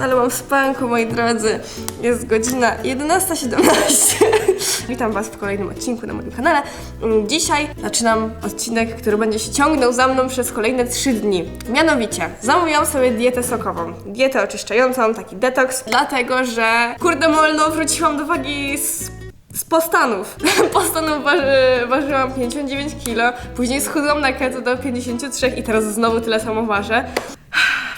ale mam spanko, moi drodzy. Jest godzina 11.17. Witam Was w kolejnym odcinku na moim kanale. Dzisiaj zaczynam odcinek, który będzie się ciągnął za mną przez kolejne 3 dni. Mianowicie, zamówiłam sobie dietę sokową. Dietę oczyszczającą, taki detoks, dlatego że kurde molno wróciłam do wagi z z postanów. Postanów waży, ważyłam 59 kg, później schudłam na keto do 53 i teraz znowu tyle samo ważę.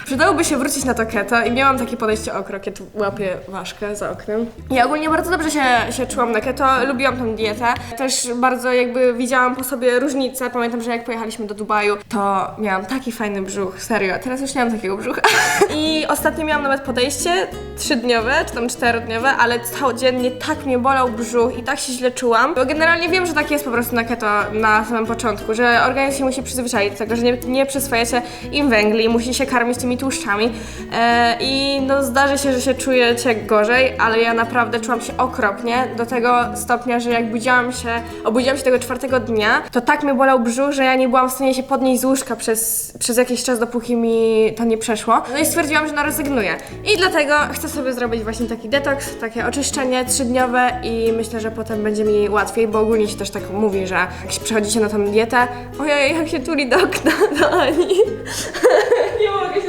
Przydałoby się wrócić na to keto i miałam takie podejście o krokie, tu łapię ważkę za oknem. I ogólnie bardzo dobrze się, się czułam na keto, lubiłam tą dietę. Też bardzo jakby widziałam po sobie różnice. Pamiętam, że jak pojechaliśmy do Dubaju, to miałam taki fajny brzuch, serio. Teraz już nie mam takiego brzucha. I ostatnio miałam nawet podejście trzydniowe, czy tam czterodniowe, ale całodziennie tak mnie bolał brzuch i tak się źle czułam. Bo generalnie wiem, że tak jest po prostu na keto na samym początku, że organizm się musi przyzwyczaić do tego, że nie, nie przyswajacie im węgli, musi się karmić tymi tłuszczami. E, I no zdarzy się, że się czujecie gorzej, ale ja naprawdę czułam się okropnie do tego stopnia, że jak budziłam się, obudziłam się tego czwartego dnia, to tak mnie bolał brzuch, że ja nie byłam w stanie się podnieść z łóżka przez, przez jakiś czas, dopóki mi to nie przeszło. No i stwierdziłam, że no rezygnuję. I dlatego chcę sobie zrobić właśnie taki detoks, takie oczyszczenie trzydniowe i myślę, że potem będzie mi łatwiej, bo ogólnie się też tak mówi, że jak się przechodzicie na tą dietę, ojej, jak się tuli do okna, do Ani. Nie mogę się skupić. E,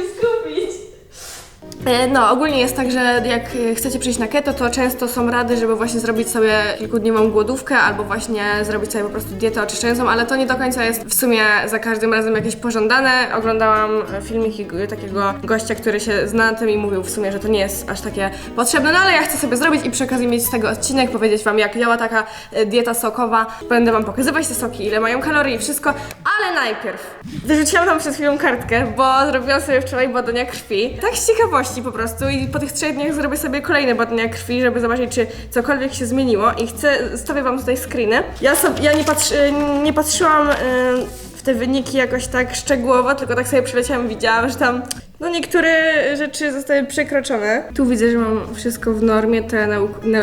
No, ogólnie jest tak, że jak e, chcecie przejść na keto, to często są rady, żeby właśnie zrobić sobie kilkudniową głodówkę albo właśnie zrobić sobie po prostu dietę oczyszczającą, ale to nie do końca jest w sumie za każdym razem jakieś pożądane. Oglądałam e, filmiki takiego gościa, który się zna na tym i mówił w sumie, że to nie jest aż takie potrzebne, no ale ja chcę sobie zrobić i przy okazji mieć z tego odcinek, powiedzieć Wam jak działa taka e, dieta sokowa. Będę Wam pokazywać te soki, ile mają kalorii i wszystko, ale najpierw wyrzuciłam tam przed chwilą kartkę, bo zrobiłam sobie wczoraj badania krwi. Tak z ciekawości po prostu i po tych trzech dniach zrobię sobie kolejne badania krwi, żeby zobaczyć, czy cokolwiek się zmieniło i chcę, stawię Wam tutaj screeny. Ja, sobie, ja nie, patrzy, nie patrzyłam y, w te wyniki jakoś tak szczegółowo, tylko tak sobie przeleciałam i widziałam, że tam no niektóre rzeczy zostały przekroczone. Tu widzę, że mam wszystko w normie, te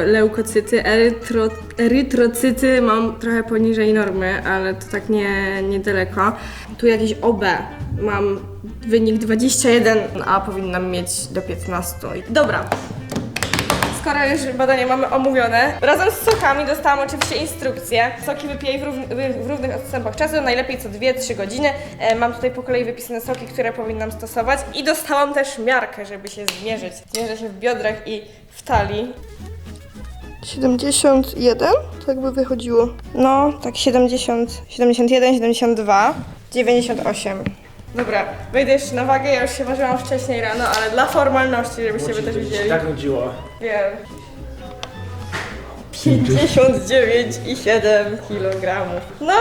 leukocyty, erytro, erytrocyty mam trochę poniżej normy, ale to tak nie, niedaleko. Tu jakieś OB mam wynik 21, a powinnam mieć do 15. Dobra, Skoro już badania mamy omówione, razem z sokami dostałam oczywiście instrukcję. Soki wypijaj w, równ- w równych odstępach czasu, najlepiej co 2-3 godziny. E, mam tutaj po kolei wypisane soki, które powinnam stosować i dostałam też miarkę, żeby się zmierzyć. Zmierzę się w biodrach i w talii. 71, tak by wychodziło. No, tak 70, 71, 72, 98. Dobra, wejdę jeszcze na wagę, ja już się ważyłam wcześniej rano, ale dla formalności, żebyście wy też widzieli. Tak nudziło. Wiem. 59,7 kg. No,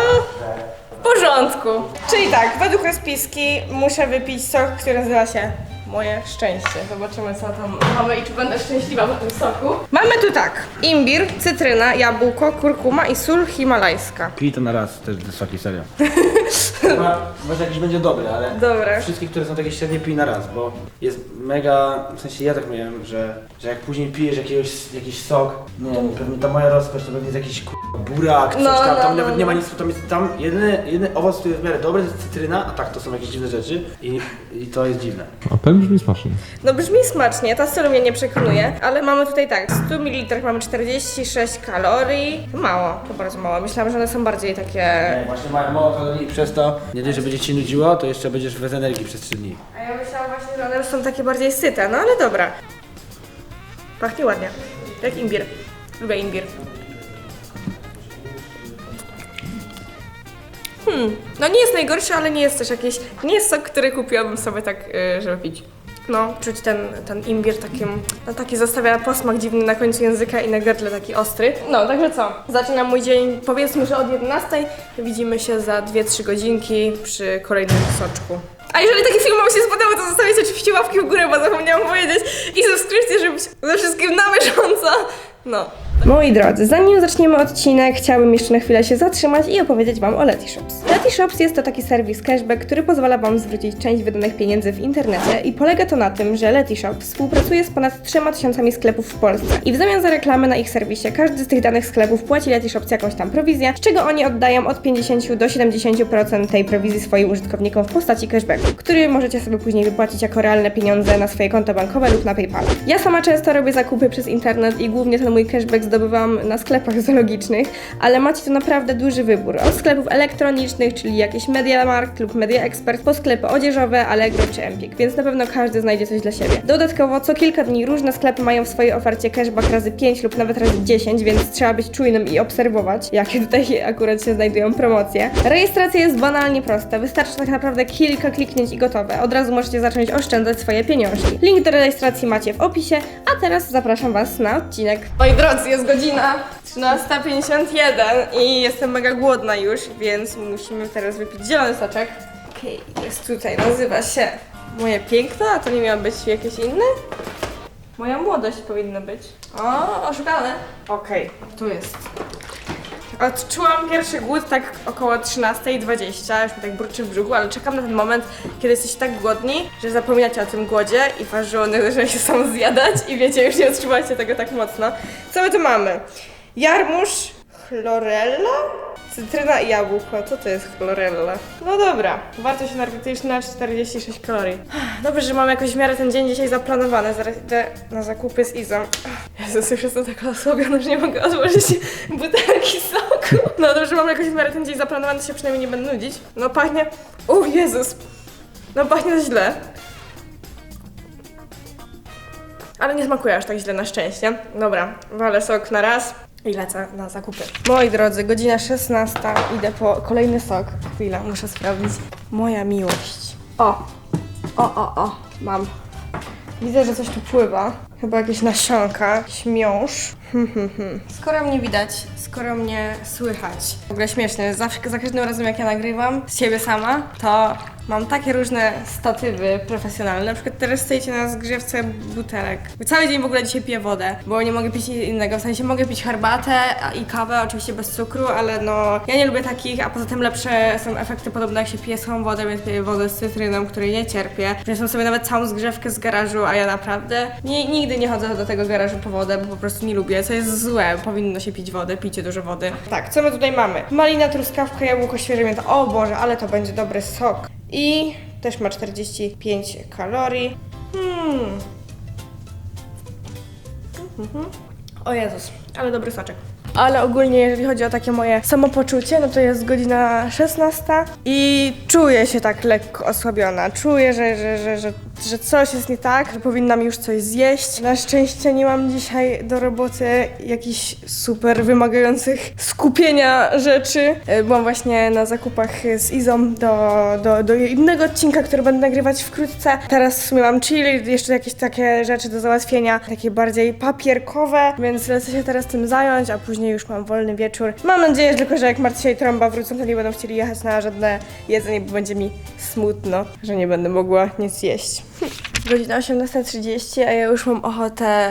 w porządku. Czyli tak, według rozpiski muszę wypić sok, który nazywa się Moje Szczęście. Zobaczymy, co tam mamy i czy będę szczęśliwa po tym soku. Mamy tu tak, imbir, cytryna, jabłko, kurkuma i sól himalajska. Pij to na raz, też wysoki, serio. Może jakiś będzie dobry, ale Dobra. wszystkie, które są takie średnie, pij na raz, bo jest mega, w sensie ja tak miałem, że, że jak później pijesz jakiegoś, jakiś sok, nie wiem, pewnie ta moja rozkosz to pewnie jest jakiś k***a burak, coś No, tam, no, tam no, nawet nie ma no. nic, tam jest tam jedyny, jedyny owoc, który jest w miarę dobry, to jest cytryna, a tak to są jakieś dziwne rzeczy i, i to jest dziwne. A brzmi smacznie. No brzmi smacznie, ta sól mnie nie przekonuje, ale mamy tutaj tak, w 100 ml mamy 46 kalorii. To mało, to bardzo mało. Myślałam, że one są bardziej takie... Nie, właśnie mają mało kalorii i przez to, nie dość, że będzie ci nudziło, to jeszcze będziesz bez energii przez 3 dni. A ja myślałam właśnie, że one są takie bardziej syte, no ale dobra. Pachnie ładnie, jak imbir. Lubię imbir. Hmm, no nie jest najgorszy, ale nie jest też jakiś, nie jest sok, który kupiłabym sobie tak, yy, żeby pić. No, czuć ten, ten imbir takim, no taki zostawia posmak dziwny na końcu języka i na gardle taki ostry. No, także co, zaczynam mój dzień, powiedzmy, że od 11. Widzimy się za 2-3 godzinki przy kolejnym soczku. A jeżeli taki film Wam się spodobał, to zostawicie oczywiście łapki w górę, bo zapomniałam powiedzieć i subskrypcję, żeby być ze wszystkim na bieżąco. No, Moi drodzy, zanim zaczniemy odcinek, chciałabym jeszcze na chwilę się zatrzymać i opowiedzieć Wam o Letyshops. Letyshops jest to taki serwis cashback, który pozwala Wam zwrócić część wydanych pieniędzy w internecie i polega to na tym, że Letyshops współpracuje z ponad 3000 sklepów w Polsce i w zamian za reklamę na ich serwisie każdy z tych danych sklepów płaci Letyshops jakąś tam prowizję, z czego oni oddają od 50 do 70% tej prowizji swoim użytkownikom w postaci cashbacku, który możecie sobie później wypłacić jako realne pieniądze na swoje konto bankowe lub na PayPal. Ja sama często robię zakupy przez internet i głównie ten mój cashback zdobywam na sklepach zoologicznych, ale macie tu naprawdę duży wybór. Od sklepów elektronicznych, czyli jakieś MediaMarkt lub Media Expert, po sklepy odzieżowe, Allegro czy Empik, więc na pewno każdy znajdzie coś dla siebie. Dodatkowo co kilka dni różne sklepy mają w swojej ofercie cashback razy 5 lub nawet razy 10, więc trzeba być czujnym i obserwować, jakie tutaj akurat się znajdują promocje. Rejestracja jest banalnie prosta, wystarczy tak naprawdę kilka kliknięć i gotowe. Od razu możecie zacząć oszczędzać swoje pieniążki. Link do rejestracji macie w opisie, a teraz zapraszam Was na odcinek. Moi drodzy, jest godzina 13.51 i jestem mega głodna już, więc musimy teraz wypić zielony soczek. Okej, jest tutaj, nazywa się Moje Piękno, a to nie miało być jakieś inne? Moja młodość powinna być. O, oszukane. Okej, tu jest. Odczułam pierwszy głód tak około 13.20, już mi tak burczy w brzuchu, ale czekam na ten moment, kiedy jesteście tak głodni, że zapominacie o tym głodzie i wasz żołądek zaczyna się sam zjadać i wiecie, już nie odczuwacie tego tak mocno. Co my tu mamy? Jarmuż, chlorella, cytryna i jabłko. Co to jest chlorella? No dobra, wartość energetyczna 46 kalorii. Dobrze, że mam jakoś w miarę ten dzień dzisiaj zaplanowany. Zaraz idę na zakupy z Izą. Jezus, już jestem taka osłabiona, że nie mogę otworzyć butelki soku. No dobrze, mam jakoś w ten dzień zaplanowany, się przynajmniej nie będę nudzić. No pachnie... O Jezus! No pachnie źle. Ale nie smakuje aż tak źle na szczęście. Dobra, walę sok na raz i lecę na zakupy. Moi drodzy, godzina 16, idę po kolejny sok. Chwila, muszę sprawdzić. Moja miłość. O, o, o, o, mam. Widzę, że coś tu pływa. Chyba jakieś nasionka, jakiś miąższ. Skoro mnie widać, skoro mnie słychać. W ogóle śmieszne, zawsze, za każdym razem jak ja nagrywam z siebie sama, to mam takie różne statywy profesjonalne. Na przykład teraz stoicie na zgrzewce butelek. Cały dzień w ogóle dzisiaj piję wodę, bo nie mogę pić nic innego. W sensie mogę pić herbatę i kawę, oczywiście bez cukru, ale no ja nie lubię takich, a poza tym lepsze są efekty podobne jak się pije swoją wodę, więc piję wodę z cytryną, której nie cierpię. Przyniosłam sobie nawet całą zgrzewkę z garażu, a ja naprawdę nie, nigdy nie chodzę do tego garażu po wodę, bo po prostu nie lubię, co jest złe. Powinno się pić wodę, pijcie dużo wody. Tak, co my tutaj mamy? Malina, truskawka, jabłko, świeże mięta. O Boże, ale to będzie dobry sok. I też ma 45 kalorii. Hmm. Mhm. O Jezus, ale dobry soczek. Ale ogólnie, jeżeli chodzi o takie moje samopoczucie, no to jest godzina 16 i czuję się tak lekko osłabiona. Czuję, że, że, że, że, że coś jest nie tak, że powinnam już coś zjeść. Na szczęście nie mam dzisiaj do roboty jakichś super wymagających skupienia rzeczy. E, Byłam właśnie na zakupach z Izą do, do, do innego odcinka, który będę nagrywać wkrótce. Teraz w sumie mam chill, jeszcze jakieś takie rzeczy do załatwienia, takie bardziej papierkowe, więc lecę się teraz tym zająć, a później już mam wolny wieczór. Mam nadzieję tylko, że jak Marcia i Trąba wrócą, to nie będą chcieli jechać na żadne jedzenie, bo będzie mi smutno, że nie będę mogła nic jeść. Godzina 18.30, a ja już mam ochotę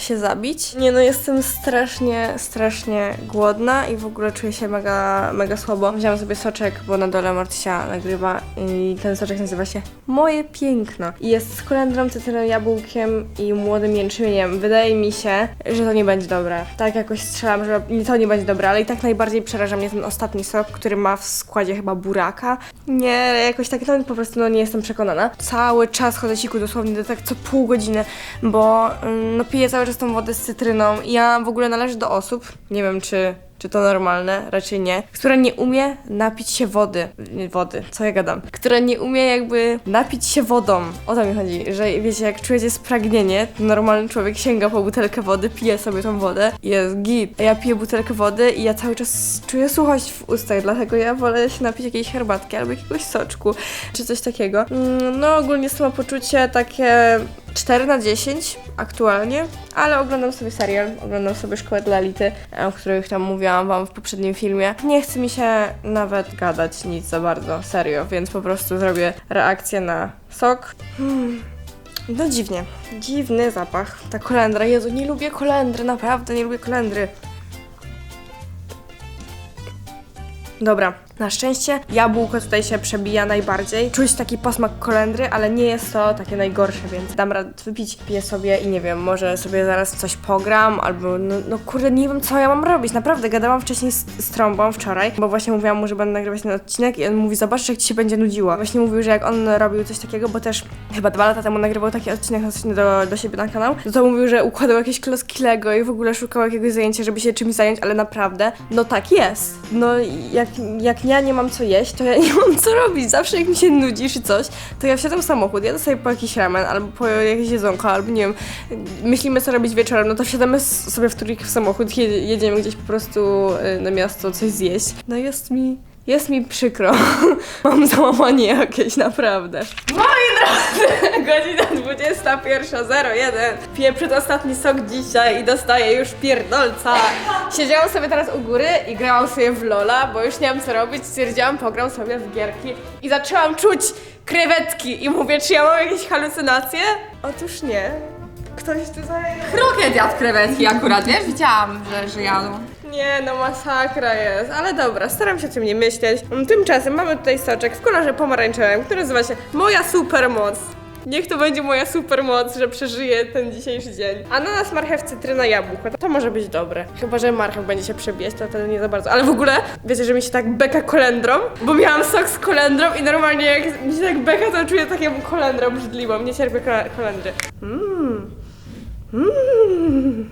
się zabić. Nie no, jestem strasznie, strasznie głodna i w ogóle czuję się mega, mega słabo. Wziąłam sobie soczek, bo na dole Marcia nagrywa i ten soczek nazywa się Moje Piękno. I jest z kolendrą, cytryną, jabłkiem i młodym jęczmieniem. Wydaje mi się, że to nie będzie dobre. Tak jakoś strzelam, że to nie będzie dobre, ale i tak najbardziej przeraża mnie ten ostatni sok, który ma w składzie chyba buraka. Nie, jakoś tak no, po prostu no, nie jestem przekonana. Cały czas chodzę siku dosłownie do tak co pół godziny, bo ym, no, piję cały czas tą wodę z cytryną. Ja w ogóle należę do osób, nie wiem czy czy to normalne? Raczej nie. Która nie umie napić się wody. Wody, co ja gadam? Która nie umie jakby napić się wodą. O to mi chodzi, że wiecie, jak czujecie spragnienie, to normalny człowiek sięga po butelkę wody, pije sobie tą wodę i jest git. A ja piję butelkę wody i ja cały czas czuję suchość w ustach, dlatego ja wolę się napić jakiejś herbatki albo jakiegoś soczku, czy coś takiego. Mm, No ogólnie samopoczucie takie 4 na 10 aktualnie, ale oglądam sobie serial, oglądam sobie Szkołę dla Elity, e, o których tam mówiłam wam w poprzednim filmie. Nie chce mi się nawet gadać nic za bardzo, serio, więc po prostu zrobię reakcję na sok. Hmm. No dziwnie. Dziwny zapach. Ta kolendra. Jezu, nie lubię kolendry, naprawdę nie lubię kolendry. Dobra, na szczęście jabłko tutaj się przebija najbardziej. Czuć taki posmak kolendry, ale nie jest to takie najgorsze, więc dam radę wypić, piję sobie i nie wiem, może sobie zaraz coś pogram, albo no, no kurde, nie wiem co ja mam robić. Naprawdę, gadałam wcześniej z, z Trąbą wczoraj, bo właśnie mówiłam mu, że będę nagrywać ten odcinek i on mówi, zobacz jak ci się będzie nudziło. Właśnie mówił, że jak on robił coś takiego, bo też chyba dwa lata temu nagrywał taki odcinek odcinek do, do siebie na kanał, to mówił, że układał jakieś klocki Lego i w ogóle szukał jakiegoś zajęcia, żeby się czymś zająć, ale naprawdę, no tak jest. No jak, jak ja nie mam co jeść, to ja nie mam co robić. Zawsze jak mi się nudzi czy coś, to ja wsiadam w samochód, jadę sobie po jakiś ramen, albo po jakieś jedzonko, albo nie wiem, myślimy co robić wieczorem, no to wsiadamy sobie w trójkę w samochód, jedzie- jedziemy gdzieś po prostu y, na miasto coś zjeść. No jest mi... Jest mi przykro. Mam załamanie jakieś, naprawdę. Drodzy, godzina 21.01. Piję przedostatni sok dzisiaj i dostaję już pierdolca. Siedziałam sobie teraz u góry i grałam sobie w Lola, bo już nie mam co robić. Stwierdziłam, pogram sobie w gierki i zaczęłam czuć krewetki i mówię, czy ja mam jakieś halucynacje? Otóż nie. Ktoś tutaj... Krokiet jadł krewetki akurat, wiesz? Widziałam, że, że jadł. Nie, no masakra jest, ale dobra, staram się o tym nie myśleć. Tymczasem mamy tutaj soczek w kolorze pomarańczowym, który nazywa się Moja Supermoc. Niech to będzie moja supermoc, że przeżyję ten dzisiejszy dzień. Ananas, marchew, cytryna, jabłko. To może być dobre. Chyba, że marchew będzie się przebijać, to wtedy nie za bardzo. Ale w ogóle, wiecie, że mi się tak beka kolendrą? Bo miałam sok z kolendrą i normalnie jak mi się tak beka, to czuję taką kolendrą brzydliwą. Nie cierpię kolendry. Mmm. Mmm.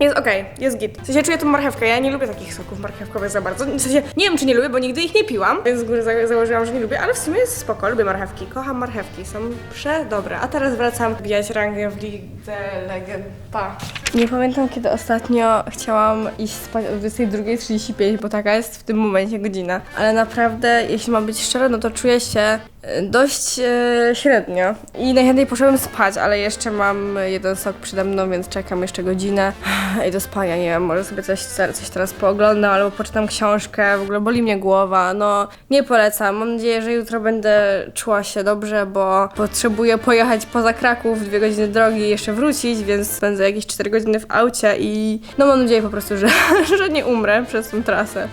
Jest okej, jest git. W sensie czuję tą marchewkę, ja nie lubię takich soków marchewkowych za bardzo. W sensie nie wiem czy nie lubię, bo nigdy ich nie piłam, więc z góry za założyłam, że nie lubię, ale w sumie jest spoko, lubię marchewki, kocham marchewki, są przedobre. A teraz wracam bijać rangę w Lidze Legend. Pa. Nie pamiętam kiedy ostatnio chciałam iść spać o 22.35, bo taka jest w tym momencie godzina. Ale naprawdę, jeśli mam być szczera, no to czuję się dość e, średnio. I najchętniej poszedłem spać, ale jeszcze mam jeden sok przede mną, więc czekam jeszcze godzinę. I do spania, nie wiem, może sobie coś, coś teraz pooglądam, albo poczytam książkę, w ogóle boli mnie głowa, no nie polecam. Mam nadzieję, że jutro będę czuła się dobrze, bo potrzebuję pojechać poza Kraków, dwie godziny drogi i jeszcze wrócić, więc spędzę jakieś 4 godziny w aucie i no mam nadzieję po prostu, że, że nie umrę przez tą trasę.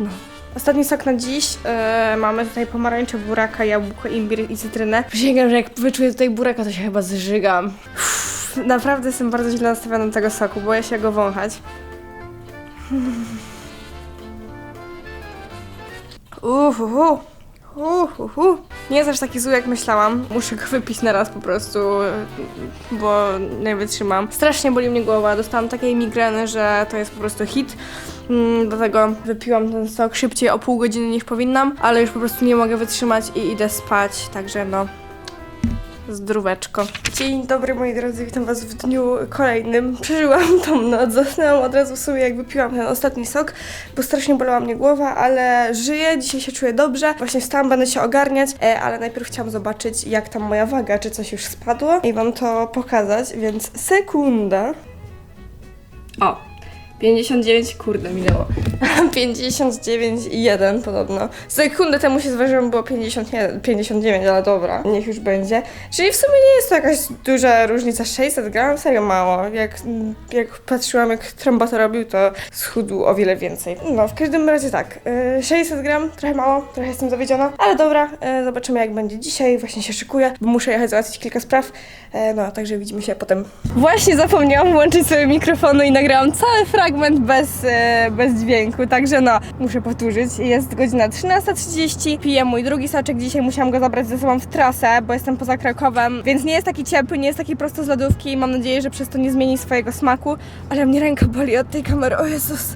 No. Ostatni sok na dziś. E, mamy tutaj pomarańcze, buraka, jabłko, imbir i cytrynę. Przysięgam, że jak wyczuję tutaj buraka, to się chyba zżygam. Uff, naprawdę jestem bardzo źle nastawiona do tego soku, boję się go wąchać. Uhuhu. Uhuhu. Nie jest aż taki zły jak myślałam. Muszę go wypić na raz po prostu, bo nie wytrzymam. Strasznie boli mnie głowa. Dostałam takiej migreny, że to jest po prostu hit. Mm, Dlatego wypiłam ten sok szybciej o pół godziny niż powinnam, ale już po prostu nie mogę wytrzymać i idę spać, także no. Zdróweczko. Dzień dobry moi drodzy, witam was w dniu kolejnym. Przeżyłam tą noc, zasnęłam od razu sobie jak wypiłam ten ostatni sok, bo strasznie bolała mnie głowa, ale żyję, dzisiaj się czuję dobrze. Właśnie wstałam, będę się ogarniać, e, ale najpierw chciałam zobaczyć jak tam moja waga, czy coś już spadło i wam to pokazać, więc sekunda. O, 59, kurde, minęło. 59,1 podobno. Sekundę temu się zważyłam, było 51, 59, ale dobra, niech już będzie. Czyli w sumie nie jest to jakaś duża różnica, 600 gram, serio mało. Jak, jak patrzyłam, jak trąba to robił, to schudł o wiele więcej. No, w każdym razie tak, y, 600 gram, trochę mało, trochę jestem zawiedziona, ale dobra, y, zobaczymy jak będzie dzisiaj, właśnie się szykuję, bo muszę jechać załatwić kilka spraw, E, no, także widzimy się potem. Właśnie zapomniałam włączyć sobie mikrofonu i nagrałam cały fragment bez, e, bez dźwięku, także no, muszę powtórzyć. Jest godzina 13.30, piję mój drugi soczek, dzisiaj musiałam go zabrać ze sobą w trasę, bo jestem poza Krakowem, więc nie jest taki ciepły, nie jest taki prosto z lodówki i mam nadzieję, że przez to nie zmieni swojego smaku, ale mnie ręka boli od tej kamery, o Jezus.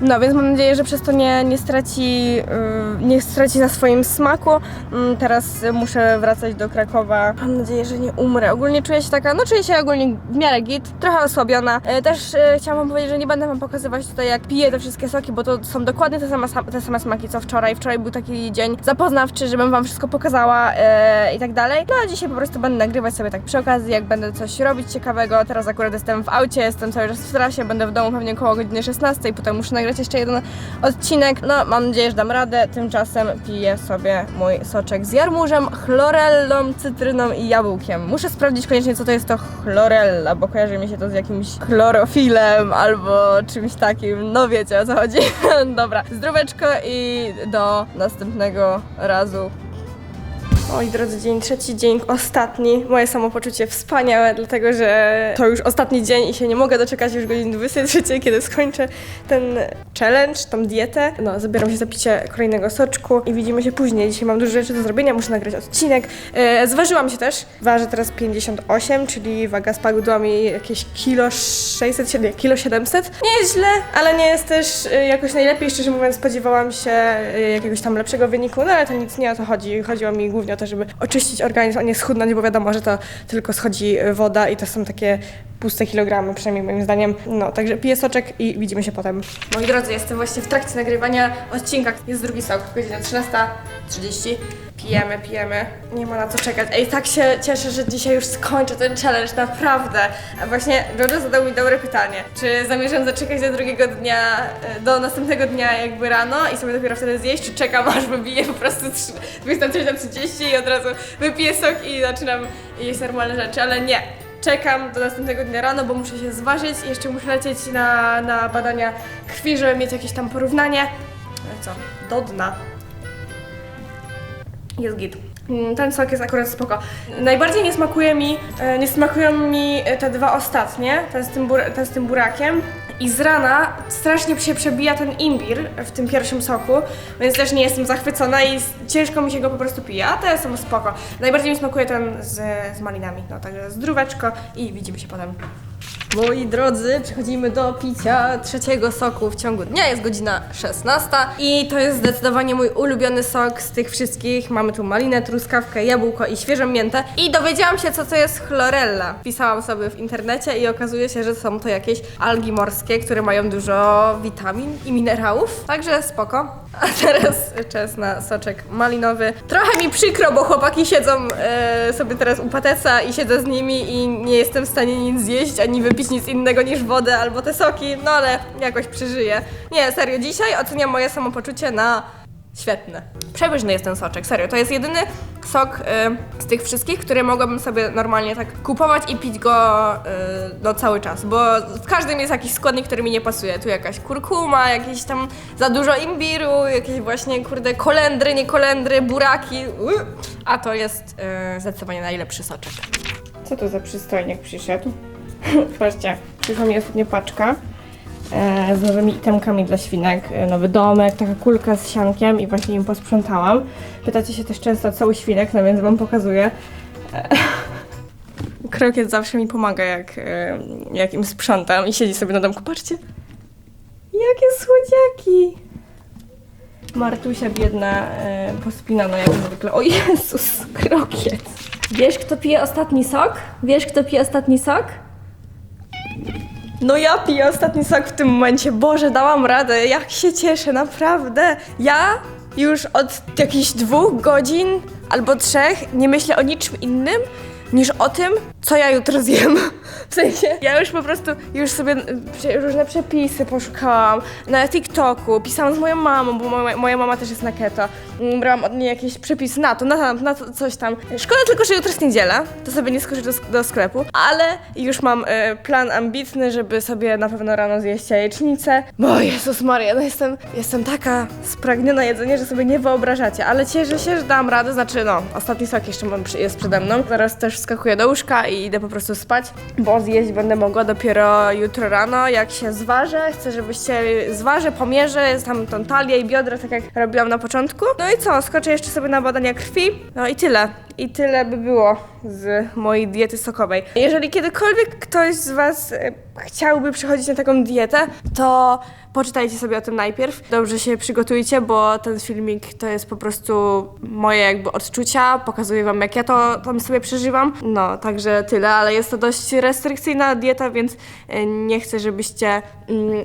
No, więc mam nadzieję, że przez to nie, nie straci, yy, nie straci na swoim smaku. Mm, teraz muszę wracać do Krakowa. Mam nadzieję, że nie umrę. Ogólnie czuję się taka, no czuję się ogólnie w miarę git, trochę osłabiona. E, też e, chciałam wam powiedzieć, że nie będę wam pokazywać tutaj jak piję te wszystkie soki, bo to są dokładnie te same, te same smaki co wczoraj. Wczoraj był taki dzień zapoznawczy, żebym wam wszystko pokazała e, i tak dalej. No a dzisiaj po prostu będę nagrywać sobie tak przy okazji, jak będę coś robić ciekawego. Teraz akurat jestem w aucie, jestem cały czas w trasie, będę w domu pewnie około godziny 16, potem muszę nagrać nagrać jeszcze jeden odcinek. No, mam nadzieję, że dam radę. Tymczasem piję sobie mój soczek z jarmużem, chlorellą, cytryną i jabłkiem. Muszę sprawdzić koniecznie, co to jest to chlorella, bo kojarzy mi się to z jakimś chlorofilem albo czymś takim. No wiecie o co chodzi. Dobra, zdróweczko i do następnego razu. Moi drodzy, dzień trzeci, dzień ostatni. Moje samopoczucie wspaniałe, dlatego że to już ostatni dzień i się nie mogę doczekać już godziny 23, kiedy skończę ten challenge, tą dietę. No, zabieram się za picie kolejnego soczku i widzimy się później. Dzisiaj mam dużo rzeczy do zrobienia, muszę nagrać odcinek. E, zważyłam się też. Ważę teraz 58, czyli waga spadła mi jakieś kilo 600, nie, kilo 700. Nie jest źle, ale nie jest też e, jakoś najlepiej. Szczerze mówiąc, spodziewałam się e, jakiegoś tam lepszego wyniku, no ale to nic nie o to chodzi. Chodziło mi głównie o to, żeby oczyścić organizm, a nie schudnąć, bo wiadomo, że to tylko schodzi woda i to są takie puste kilogramy, przynajmniej moim zdaniem. No, także piję soczek i widzimy się potem. Moi drodzy, jestem właśnie w trakcie nagrywania odcinka. Jest drugi sok, godzina 13.30. Pijemy, pijemy. Nie ma na co czekać. Ej, tak się cieszę, że dzisiaj już skończę ten challenge, naprawdę. A właśnie Jojo zadał mi dobre pytanie. Czy zamierzam zaczekać do drugiego dnia, e, do następnego dnia jakby rano i sobie dopiero wtedy zjeść, czy czekam aż wybiję po prostu 23.30 i od razu wypiję sok i zaczynam jeść normalne rzeczy, ale nie. Czekam do następnego dnia rano, bo muszę się zważyć i jeszcze muszę lecieć na, na badania krwi, żeby mieć jakieś tam porównanie. No i co? Do dna. Jest git. Mm, Ten sok jest akurat spoko. Najbardziej nie smakuje mi, e, nie smakują mi e, te dwa ostatnie, ten z tym, bur- ten z tym burakiem. I z rana strasznie się przebija ten imbir w tym pierwszym soku, więc też nie jestem zachwycona i ciężko mi się go po prostu pije, a te są spoko. Najbardziej mi smakuje ten z, z malinami, no także zdróweczko i widzimy się potem. Moi drodzy, przechodzimy do picia trzeciego soku w ciągu dnia. Jest godzina 16 i to jest zdecydowanie mój ulubiony sok z tych wszystkich. Mamy tu malinę, truskawkę, jabłko i świeżą miętę. I dowiedziałam się, co to jest chlorella. Pisałam sobie w internecie i okazuje się, że są to jakieś algi morskie, które mają dużo witamin i minerałów. Także spoko. A teraz czas na soczek malinowy. Trochę mi przykro, bo chłopaki siedzą e, sobie teraz u pateca i siedzę z nimi i nie jestem w stanie nic zjeść, ani wypić nic innego niż wodę albo te soki, no ale jakoś przeżyję. Nie, serio, dzisiaj oceniam moje samopoczucie na świetne. Przepyszny jest ten soczek, serio. To jest jedyny sok y, z tych wszystkich, który mogłabym sobie normalnie tak kupować i pić go y, no, cały czas, bo w każdym jest jakiś składnik, który mi nie pasuje. Tu jakaś kurkuma, jakieś tam za dużo imbiru, jakieś właśnie, kurde, kolendry, nie kolendry, buraki, uy. a to jest y, zdecydowanie najlepszy soczek. Co to za przystojniak przyszedł? Patrzcie, przyszła mi ostatnio paczka e, z nowymi itemkami dla świnek. E, Nowy domek, taka kulka z siankiem i właśnie im posprzątałam. Pytacie się też często, co u świnek, no więc wam pokazuję. E, Krokiet zawsze mi pomaga, jak, e, jak im sprzątam i siedzi sobie na domku. Patrzcie, jakie słodziaki! Martusia biedna, e, pospinana jak zwykle. O Jezus, krokiet! Wiesz, kto pije ostatni sok? Wiesz, kto pije ostatni sok? No ja piję ostatni sok w tym momencie. Boże, dałam radę. Jak się cieszę, naprawdę. Ja już od jakichś dwóch godzin albo trzech nie myślę o niczym innym niż o tym, co ja jutro zjem. W sensie, ja już po prostu, już sobie różne przepisy poszukałam na TikToku, pisałam z moją mamą, bo moja, moja mama też jest na keto. Brałam od niej jakieś przepisy na to, na, to, na to, coś tam. Szkoda tylko, że jutro jest niedziela, to sobie nie skoczę do, do sklepu, ale już mam y, plan ambitny, żeby sobie na pewno rano zjeść jajecznicę. Bo Jezus Maria, no jestem, jestem taka spragniona jedzenia, że sobie nie wyobrażacie, ale cieszę się, że dam radę, znaczy no, ostatni sok jeszcze mam, jest przede mną. Zaraz też wskakuję do łóżka i idę po prostu spać, bo zjeść będę mogła dopiero jutro rano, jak się zważę. Chcę, żebyście zważę, pomierzę tam tą talię i biodra, tak jak robiłam na początku. No i co, skoczę jeszcze sobie na badania krwi. No i tyle. I tyle by było z mojej diety sokowej. Jeżeli kiedykolwiek ktoś z Was e, chciałby przechodzić na taką dietę, to poczytajcie sobie o tym najpierw. Dobrze się przygotujcie, bo ten filmik to jest po prostu moje jakby odczucia. Pokazuję Wam, jak ja to tam sobie przeżywam. No, także tyle, ale jest to dość restrykcyjna dieta, więc e, nie chcę, żebyście mm,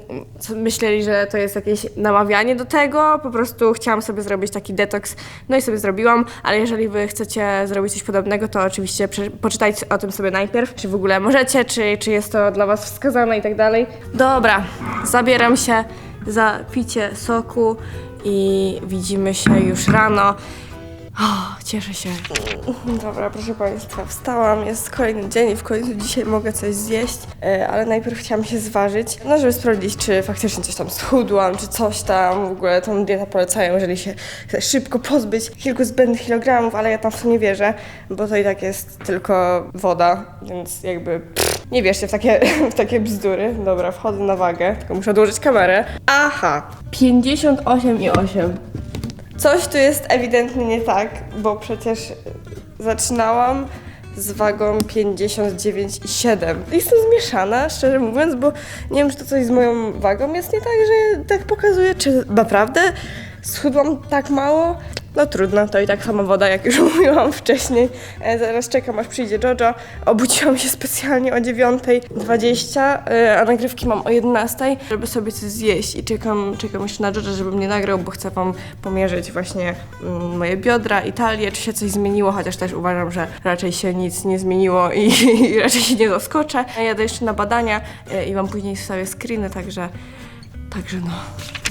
myśleli, że to jest jakieś namawianie do tego. Po prostu chciałam sobie zrobić taki detoks, no i sobie zrobiłam, ale jeżeli Wy chcecie zrobić coś podobnego, to oczywiście prze- poczytajcie o tym sobie najpierw, czy w ogóle możecie, czy, czy jest to dla Was wskazane i tak dalej. Dobra, zabieram się za picie soku i widzimy się już rano. O, cieszę się. Dobra, proszę Państwa, wstałam, jest kolejny dzień i w końcu dzisiaj mogę coś zjeść, e, ale najpierw chciałam się zważyć, no żeby sprawdzić, czy faktycznie coś tam schudłam, czy coś tam, w ogóle tą dietę polecają, jeżeli się chce szybko pozbyć kilku zbędnych kilogramów, ale ja tam w to nie wierzę, bo to i tak jest tylko woda, więc jakby pff, nie wierzcie w takie, w takie bzdury. Dobra, wchodzę na wagę, tylko muszę odłożyć kamerę. Aha, 58,8. Coś tu jest ewidentnie nie tak, bo przecież zaczynałam z wagą 59,7. Jestem zmieszana, szczerze mówiąc, bo nie wiem, czy to coś z moją wagą jest nie tak, że tak pokazuje, czy naprawdę schudłam tak mało. No trudno, to i tak sama woda, jak już mówiłam wcześniej. E, zaraz czekam, aż przyjdzie Jojo. Obudziłam się specjalnie o 9.20, e, a nagrywki mam o 11.00, żeby sobie coś zjeść i czekam, czekam jeszcze na Jojo, żeby mnie nagrał, bo chcę wam pomierzyć właśnie mm, moje biodra i talię, czy się coś zmieniło, chociaż też uważam, że raczej się nic nie zmieniło i, i raczej się nie zaskoczę. Ja Jadę jeszcze na badania e, i wam później wstawię screeny, także Także no.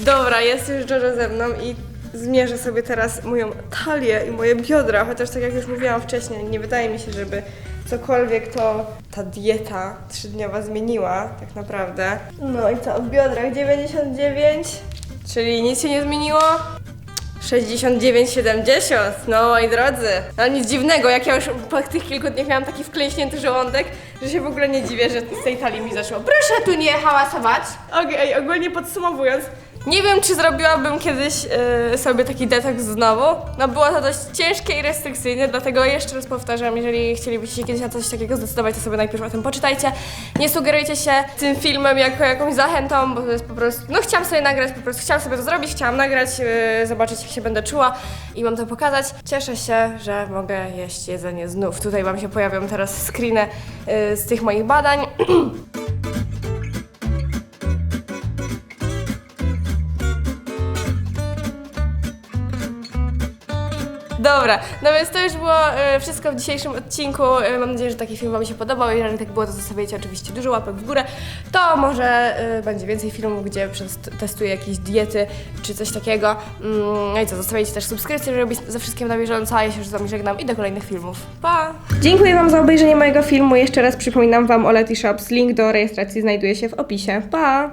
Dobra, jest już Jojo ze mną i zmierzę sobie teraz moją talię i moje biodra, chociaż tak jak już mówiłam wcześniej, nie wydaje mi się, żeby cokolwiek to ta dieta trzydniowa zmieniła, tak naprawdę. No i co, w biodrach 99, czyli nic się nie zmieniło. 69,70, no moi drodzy. No nic dziwnego, jak ja już po tych kilku dniach miałam taki wklęśnięty żołądek, że się w ogóle nie dziwię, że z tej talii mi zaszło. Proszę tu nie hałasować. Okej, ogólnie podsumowując, nie wiem, czy zrobiłabym kiedyś e, sobie taki detoks znowu. No było to dość ciężkie i restrykcyjne, dlatego jeszcze raz powtarzam, jeżeli chcielibyście się kiedyś na coś takiego zdecydować, to sobie najpierw o tym poczytajcie. Nie sugerujcie się tym filmem jako jakąś zachętą, bo to jest po prostu, no chciałam sobie nagrać, po prostu chciałam sobie to zrobić, chciałam nagrać, e, zobaczyć jak się będę czuła i mam to pokazać. Cieszę się, że mogę jeść jedzenie znów. Tutaj wam się pojawią teraz screeny e, z tych moich badań. Dobra, no więc to już było e, wszystko w dzisiejszym odcinku. E, mam nadzieję, że taki film Wam się podobał. Jeżeli tak było, to zostawiajcie oczywiście dużo łapek w górę. To może e, będzie więcej filmów, gdzie przest- testuję jakieś diety czy coś takiego. Mm, No i co, zostawiajcie też subskrypcję, żeby być ze wszystkim na bieżąco. A ja się już z Wami żegnam i do kolejnych filmów. Pa! Dziękuję Wam za obejrzenie mojego filmu. Jeszcze raz przypominam Wam o Leti Shops. Link do rejestracji znajduje się w opisie. Pa!